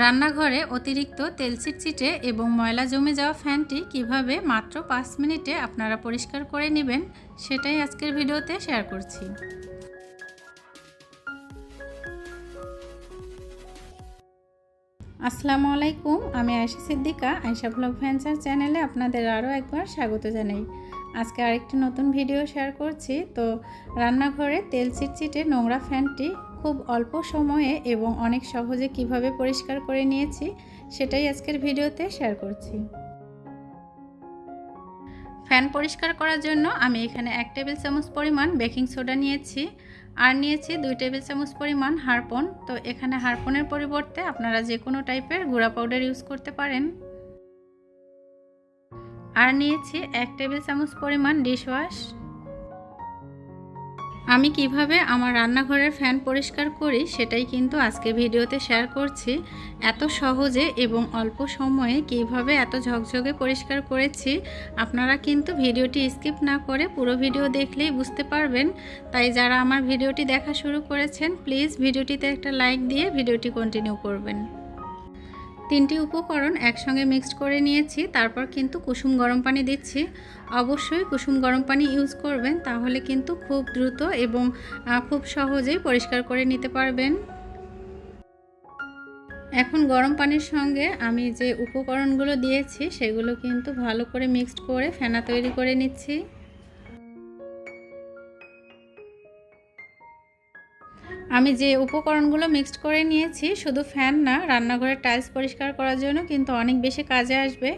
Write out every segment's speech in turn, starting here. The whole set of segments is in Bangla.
রান্নাঘরে অতিরিক্ত তেল চিটচিটে এবং ময়লা জমে যাওয়া ফ্যানটি কীভাবে মাত্র পাঁচ মিনিটে আপনারা পরিষ্কার করে নেবেন, সেটাই আজকের ভিডিওতে শেয়ার করছি। আসসালামু আলাইকুম, আমি আয়শা সিদ্দিকা, আয়শা ব্লগ ভ্যাঞ্চার চ্যানেলে আপনাদের আরও একবার স্বাগত জানাই। আজকে আরেকটি নতুন ভিডিও শেয়ার করছি, তো রান্নাঘরে তেল চিটচিটে নোংরা ফ্যানটি খুব অল্প সময়ে এবং অনেক সহজে কীভাবে পরিষ্কার করে নিয়েছি, সেটাই আজকের ভিডিওতে শেয়ার করছি। ফ্যান পরিষ্কার করার জন্য আমি এখানে এক টেবিল চামচ পরিমাণ বেকিং সোডা নিয়েছি, আর নিয়েছি দুই টেবিল চামচ পরিমাণ হারপন তো এখানে হারপনের পরিবর্তে আপনারা যে কোনো টাইপের গুঁড়া পাউডার ইউজ করতে পারেন। আর নিয়েছি এক টেবিল চামচ পরিমাণ ডিশওয়াশ আমি কীভাবে আমার রান্নাঘরের ফ্যান পরিষ্কার করি সেটাই কিন্তু আজকে ভিডিওতে শেয়ার করছি। এত সহজে এবং অল্প সময়ে কীভাবে এত ঝকঝকে পরিষ্কার করেছি, আপনারা কিন্তু ভিডিওটি স্কিপ না করে পুরো ভিডিও দেখলেই বুঝতে পারবেন। তাই যারা আমার ভিডিওটি দেখা শুরু করেছেন প্লিজ ভিডিওটিতে একটা লাইক দিয়ে ভিডিওটি কন্টিনিউ করবেন। তিনটি উপকরণ একসঙ্গে মিক্সড করে নিয়েছি, তারপর কিন্তু কুসুম গরম পানি দিচ্ছি। অবশ্যই কুসুম গরম পানি ইউজ করবেন, তাহলে কিন্তু খুব দ্রুত এবং খুব সহজেই পরিষ্কার করে নিতে পারবেন। এখন গরম পানির সঙ্গে আমি যে উপকরণগুলো দিয়েছি, সেগুলো কিন্তু ভালো করে মিক্সড করে ফেনা তৈরি করে নিচ্ছি। আমি যে উপকরণগুলো মিক্সড করে নিয়েছি, শুধু ফ্যান না, রান্নাঘরের টাইলস পরিষ্কার করার জন্য কিন্তু অনেক বেশি কাজে আসবে।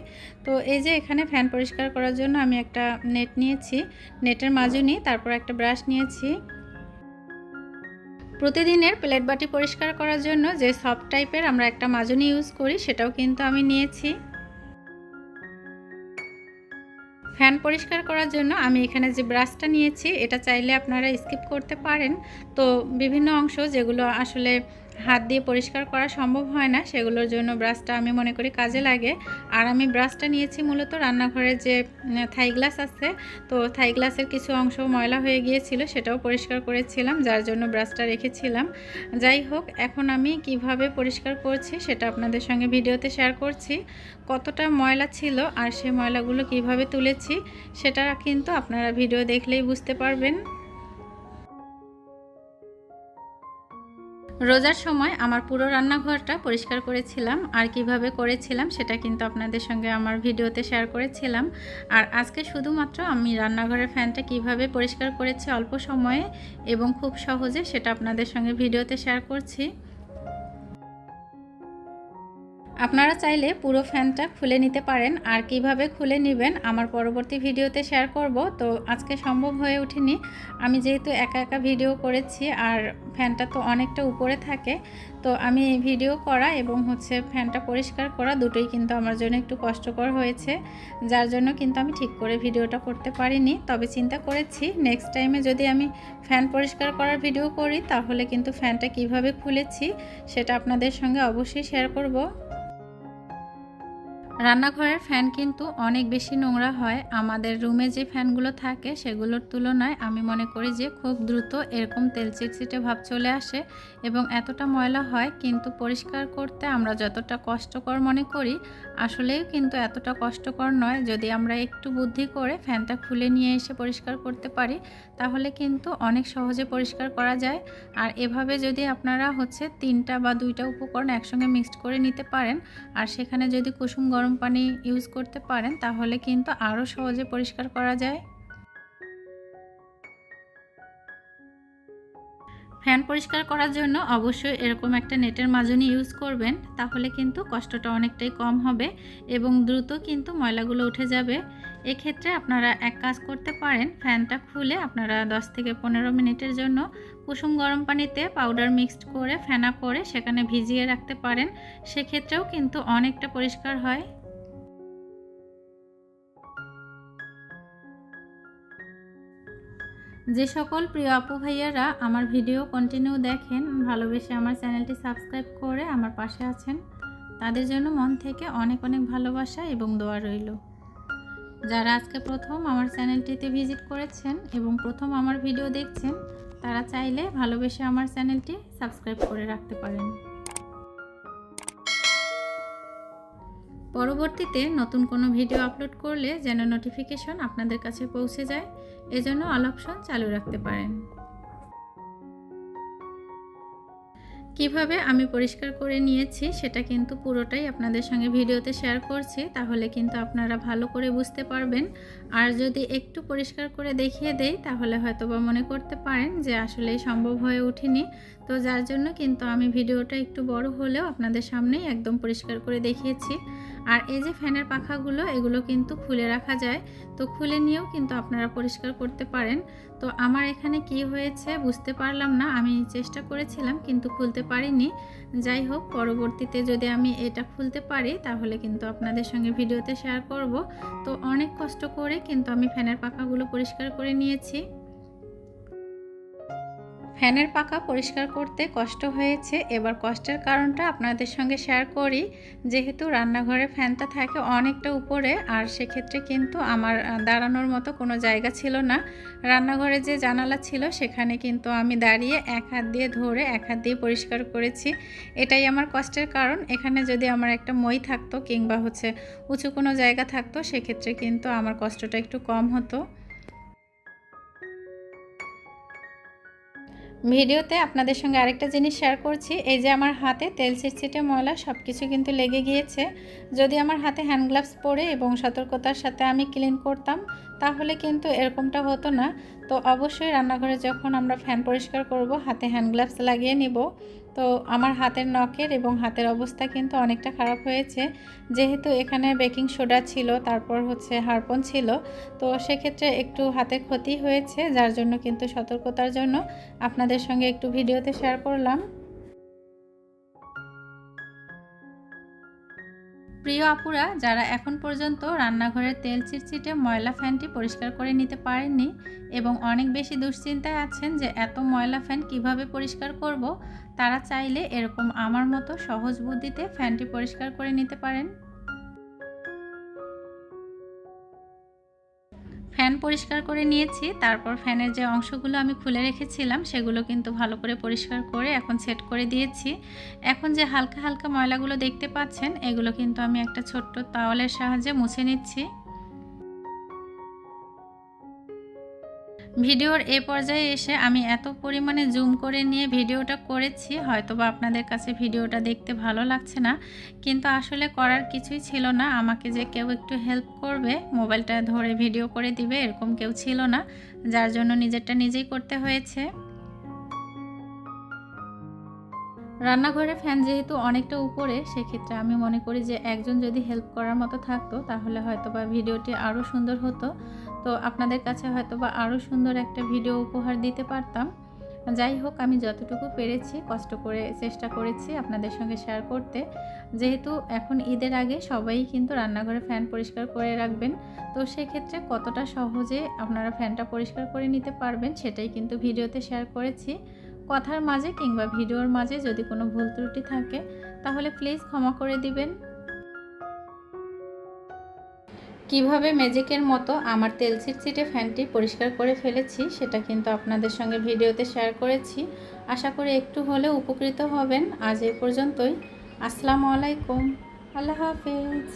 তো এই যে এখানে ফ্যান পরিষ্কার করার জন্য আমি একটা নেট নিয়েছি নেটের মাজুনি, তারপর একটা ব্রাশ নিয়েছি। প্রতিদিনের প্লেট বাটি পরিষ্কার করার জন্য যে সফট টাইপের আমরা একটা মাজুনি ইউজ করি, সেটাও কিন্তু আমি নিয়েছি। ফ্যান পরিষ্কার করার জন্য আমি এখানে যে ব্রাশটা নিয়েছি, এটা চাইলে আপনারা স্কিপ করতে পারেন। তো বিভিন্ন অংশ যেগুলো আসলে হাত দিয়ে পরিষ্কার করা সম্ভব হয় না, সেগুলোর জন্য ব্রাশটা আমি মনে করি কাজে লাগে। আর আমি ব্রাশটা নিয়েছি মূলত রান্নাঘরের যে থাই গ্লাস আছে, তো থাই গ্লাসের কিছু অংশ ময়লা হয়ে গিয়েছিল, সেটাও পরিষ্কার করেছিলাম, যার জন্য ব্রাশটা রেখেছিলাম। যাই হোক, এখন আমি কীভাবে পরিষ্কার করছি সেটা আপনাদের সঙ্গে ভিডিওতে শেয়ার করছি। কতটা ময়লা ছিল আর সেই ময়লাগুলো কীভাবে তুলেছি, সেটা কিন্তু আপনারা ভিডিও দেখলেই বুঝতে পারবেন। রোজার সময় আমার পুরো রান্নাঘরটা পরিষ্কার করেছিলাম আর কীভাবে করেছিলাম সেটা কিন্তু আপনাদের সঙ্গে আমার ভিডিওতে শেয়ার করেছিলাম। আর আজকে শুধুমাত্র আমি রান্নাঘরের ফ্যানটা কীভাবে পরিষ্কার করেছি অল্প সময়ে এবং খুব সহজে সেটা আপনাদের সঙ্গে ভিডিওতে শেয়ার করছি। আপনারা চাইলে পুরো ফ্যানটা খুলে নিতে পারেন আর কীভাবে খুলে নেবেন আমার পরবর্তী ভিডিওতে শেয়ার করব। তো আজকে সম্ভব হয়ে ওঠেনি। আমি যেহেতু একা একা ভিডিও করেছি আর ফ্যানটা তো অনেকটা উপরে থাকে, তো আমি ভিডিও করা এবং হচ্ছে ফ্যানটা পরিষ্কার করা দুটোই কিন্তু আমার জন্য একটু কষ্টকর হয়েছে, যার জন্য কিন্তু আমি ঠিক করে ভিডিওটা করতে পারিনি। তবে চিন্তা করেছি নেক্সট টাইমে যদি আমি ফ্যান পরিষ্কার করার ভিডিও করি, তাহলে কিন্তু ফ্যানটা কীভাবে খুলেছি সেটা আপনাদের সঙ্গে অবশ্যই শেয়ার করব। রান্নাঘরের ফ্যান কিন্তু অনেক বেশি নোংরা হয়। আমাদের রুমে যে ফ্যানগুলো থাকে, সেগুলোর তুলনায় আমি মনে করি যে খুব দ্রুত এরকম তেল চিটচিটে ভাব চলে আসে এবং এতটা ময়লা হয়, কিন্তু পরিষ্কার করতে আমরা যতটা কষ্টকর মনে করি আসলেও কিন্তু এতটা কষ্টকর নয়। যদি আমরা একটু বুদ্ধি করে ফ্যানটা খুলে নিয়ে এসে পরিষ্কার করতে পারি, তাহলে কিন্তু অনেক সহজে পরিষ্কার করা যায়। আর এভাবে যদি আপনারা হচ্ছে তিনটা বা দুইটা উপকরণ একসঙ্গে মিক্সড করে নিতে পারেন, আর সেখানে যদি কুসুম গরম পানি ইউজ করতে পারেন, তাহলে কিন্তু আরও সহজে পরিষ্কার করা যায়। ফ্যান পরিষ্কার করার জন্য অবশ্যই এরকম একটা নেটের মাজনি ইউজ করবেন, তাহলে কিন্তু কষ্টটা অনেকটাই কম হবে এবং দ্রুত কিন্তু ময়লাগুলো উঠে যাবে। এক্ষেত্রে আপনারা এক কাজ করতে পারেন, ফ্যানটা খুলে আপনারা 10 থেকে পনেরো মিনিটের জন্য কুসুম গরম পানিতে পাউডার মিক্সড করে, ফেনা করে সেখানে ভিজিয়ে রাখতে পারেন। সেক্ষেত্রেও কিন্তু অনেকটা পরিষ্কার হয়। যে সকল প্রিয় আপু ভাইয়ারা আমার ভিডিও কন্টিনিউ দেখেন, ভালোবেসে আমার চ্যানেলটি সাবস্ক্রাইব করে আমার পাশে আছেন, তাদের জন্য মন থেকে অনেক অনেক ভালোবাসা এবং দোয়া রইল। যারা আজকে প্রথম আমার চ্যানেলটিতে ভিজিট করেছেন এবং প্রথম আমার ভিডিও দেখছেন, তারা চাইলে ভালোবেসে আমার চ্যানেলটি সাবস্ক্রাইব করে রাখতে পারেন। পরবর্তীতে নতুন কোনো ভিডিও আপলোড করলে যেন নোটিফিকেশন আপনাদের কাছে পৌঁছে যায়, এজন্য অল অপশন চালু রাখতে পারেন। কীভাবে আমি পরিষ্কার করে নিয়েছি সেটা কিন্তু পুরোটাই আপনাদের সঙ্গে ভিডিওতে শেয়ার করছি, তাহলে কিন্তু আপনারা ভালো করে বুঝতে পারবেন। আর যদি একটু পরিষ্কার করে দেখিয়ে দেই, তাহলে হয়তো বা মনে করতে পারেন যে আসলে সম্ভব হয়ে ওঠেনি। তো যার জন্য কিন্তু আমি ভিডিওটা একটু বড় হলেও আপনাদের সামনেই একদম পরিষ্কার করে দেখিয়েছি। আর এই যে ফ্যানের পাখাগুলো, এগুলো কিন্তু খুলে রাখা যায়। তো খুলে নিয়েও কিন্তু আপনারা পরিষ্কার করতে পারেন। তো আমার এখানে কি হয়েছে বুঝতে পারলাম না, আমি চেষ্টা করেছিলাম কিন্তু খুলতে পারিনি। যাই হোক, পরবর্তীতে যদি আমি এটা খুলতে পারি, তাহলে কিন্তু আপনাদের সঙ্গে ভিডিওতে শেয়ার করব। তো অনেক কষ্ট করে কিন্তু আমি ফ্যানের পাখাগুলো পরিষ্কার করে নিয়েছি। ফ্যানের পাকা পরিষ্কার করতে কষ্ট হয়েছে। এবার কষ্টের কারণটা আপনাদের সঙ্গে শেয়ার করি। যেহেতু রান্নাঘরে ফ্যানটা থাকে অনেকটা উপরে, আর সেক্ষেত্রে কিন্তু আমার দাঁড়ানোর মতো কোনো জায়গা ছিল না। রান্নাঘরে যে জানালা ছিল, সেখানে কিন্তু আমি দাঁড়িয়ে এক হাত দিয়ে ধরে এক হাত দিয়ে পরিষ্কার করেছি। এটাই আমার কষ্টের কারণ। এখানে যদি আমার একটা মই থাকতো কিংবা হচ্ছে উঁচু কোনো জায়গা থাকতো, সেক্ষেত্রে কিন্তু আমার কষ্টটা একটু কম হতো। ভিডিওতে আপনাদের সঙ্গে আরেকটা জিনিস শেয়ার করছি। এই যে আমার হাতে তেল ছিটছিটে ময়লা সব কিছু কিন্তু লেগে গিয়েছে। যদি আমার হাতে হ্যান্ড গ্লাভস পরে এবং সতর্কতার সাথে আমি ক্লিন করতাম, তাহলে কিন্তু এরকমটা হতো না। তো অবশ্যই রান্নাঘরে যখন আমরা ফ্যান পরিষ্কার করব, হাতে হ্যান্ড গ্লাভস লাগিয়ে নিব। তো আমার হাতের নখের এবং হাতের অবস্থা কিন্তু অনেকটা খারাপ হয়েছে। যেহেতু এখানে বেকিং সোডা ছিল, তারপর হচ্ছে হারপন ছিল, তো সেক্ষেত্রে একটু হাতের ক্ষতি হয়েছে, যার জন্য কিন্তু সতর্কতার জন্য আপনাদের সঙ্গে একটু ভিডিওতে শেয়ার করলাম। প্রিয় আপুরা, যারা এখন পর্যন্ত রান্নাঘরের তেল চিটচিটে ময়লা ফ্যানটি পরিষ্কার করে নিতে পারেননি এবং অনেক বেশি দুশ্চিন্তায় আছেন যে এত ময়লা ফ্যান কীভাবে পরিষ্কার করব, তারা চাইলে এরকম আমার মতো সহজ বুদ্ধিতে ফ্যানটি পরিষ্কার করে নিতে পারেন। ফ্যান পরিষ্কার করে নিয়েছি। তারপর ফ্যানের যে অংশগুলো আমি খুলে রেখেছিলাম, সেগুলো কিন্তু ভালো করে পরিষ্কার করে এখন সেট করে দিয়েছি। এখন যে হালকা হালকা ময়লাগুলো দেখতে পাচ্ছেন, এগুলো কিন্তু আমি একটা ছোট্ট তাওয়ালের সাহায্যে মুছে নিচ্ছি। ভিডিওর এ পর্যায়ে এসে আমি এত পরিমাণে জুম করে নিয়ে ভিডিওটা করেছি হয়তো বা আপনাদের কাছে ভিডিওটা দেখতে ভালো লাগছে না, কিন্তু আসলে করার কিছুই ছিল না। আমাকে যে কেউ একটু হেল্প করবে, মোবাইলটা ধরে ভিডিও করে দিবে, এরকম কেউ ছিল না, যার জন্য নিজেরটা নিজেই করতে হয়েছে। রান্নাঘরে ফ্যান যেহেতু অনেকটা উপরে, সেক্ষেত্রে আমি মনে করি যে একজন যদি হেল্প করার মতো থাকতো, তাহলে হয়তো বা ভিডিওটি আরও সুন্দর হতো। তো আপনাদের কাছে হয়তো বা আরও সুন্দর একটা ভিডিও উপহার দিতে পারতাম। যাই হোক, আমি যতটুকু পেরেছি, কষ্ট করে চেষ্টা করেছি আপনাদের সঙ্গে শেয়ার করতে। যেহেতু এখন ঈদের আগে সবাই কিন্তু রান্নাঘরে ফ্যান পরিষ্কার করে রাখবেন, তো সেক্ষেত্রে কতটা সহজে আপনারা ফ্যানটা পরিষ্কার করে নিতে পারবেন সেটাই কিন্তু ভিডিওতে শেয়ার করেছি। কথার মাঝে কিংবা ভিডিওর মাঝে যদি কোনো ভুল ত্রুটি থাকে, তাহলে প্লিজ ক্ষমা করে দিবেন। কীভাবে ম্যাজিকের মতো আমার তেল ছিটছিটে ফ্যানটি পরিষ্কার করে ফেলেছি, সেটা কিন্তু আপনাদের সঙ্গে ভিডিওতে শেয়ার করেছি। আশা করি একটু হলে উপকৃত হবেন। আজ এ পর্যন্তই। আসসালামু আলাইকুম। আল্লাহ হাফেজ।